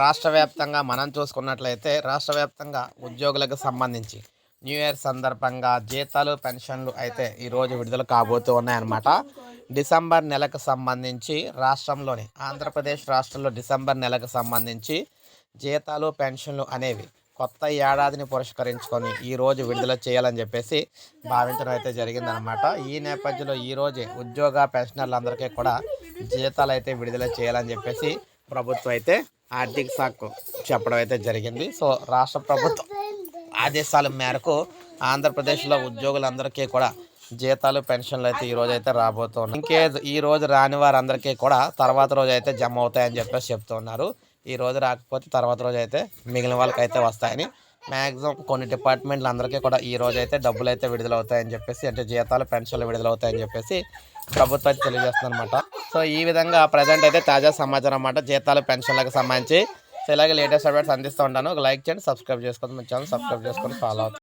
రాష్ట్ర వ్యాప్తంగా మనం చూసుకున్నట్లయితే రాష్ట్ర వ్యాప్తంగా ఉద్యోగులకు సంబంధించి న్యూ ఇయర్ సందర్భంగా జీతాలు పెన్షన్లు అయితే ఈరోజు విడుదల కాబోతూ ఉన్నాయన్నమాట. డిసెంబర్ నెలకు సంబంధించి రాష్ట్రంలోని ఆంధ్రప్రదేశ్ రాష్ట్రంలో డిసెంబర్ నెలకు సంబంధించి జీతాలు పెన్షన్లు అనేవి కొత్త ఏడాదిని పురస్కరించుకొని ఈ రోజు విడుదల చేయాలని చెప్పేసి భావించడం అయితే జరిగిందనమాట ఈ నేపథ్యంలో ఈరోజే ఉద్యోగ పెన్షనర్లందరికీ కూడా జీతాలు అయితే విడుదల చేయాలని చెప్పేసి ప్రభుత్వం అయితే ఆర్థిక శాఖ చెప్పడం అయితే జరిగింది. సో రాష్ట్ర ప్రభుత్వం ఆదేశాల మేరకు ఆంధ్రప్రదేశ్లో ఉద్యోగులందరికీ కూడా జీతాలు పెన్షన్లు అయితే ఈ రోజు అయితే రాబోతున్నాయి. ఇంకే ఈ రోజు రాని వారందరికీ కూడా తర్వాత రోజు అయితే జమ అవుతాయని చెప్పేసి చెప్తున్నారు ఈ రోజు రాకపోతే తర్వాత రోజు అయితే మిగిలిన వాళ్ళకి అయితే వస్తాయని మ్యాక్సిమం కొన్ని డిపార్ట్మెంట్లు అందరికీ కూడా ఈ రోజు అయితే డబ్బులు అయితే విడుదలవుతాయని చెప్పేసి అంటే జీతాలు పెన్షన్లు విడుదలవుతాయని చెప్పేసి ప్రభుత్వం తెలియజేస్తుంది అనమాట సో ఈ విధంగా ప్రజెంట్ అయితే తాజా సమాచారం అన్నమాట. జీతాలు పెన్షన్లకు సంబంధించి. సో ఇలాగే లేటెస్ట్ అప్డేట్స్ అందిస్తూ ఉంటాను. ఒక లైక్ చేయండి సబ్స్క్రైబ్ చేసుకోండి. మన ఛానల్ సబ్స్క్రైబ్ చేసుకొని ఫాలో అవుతుంది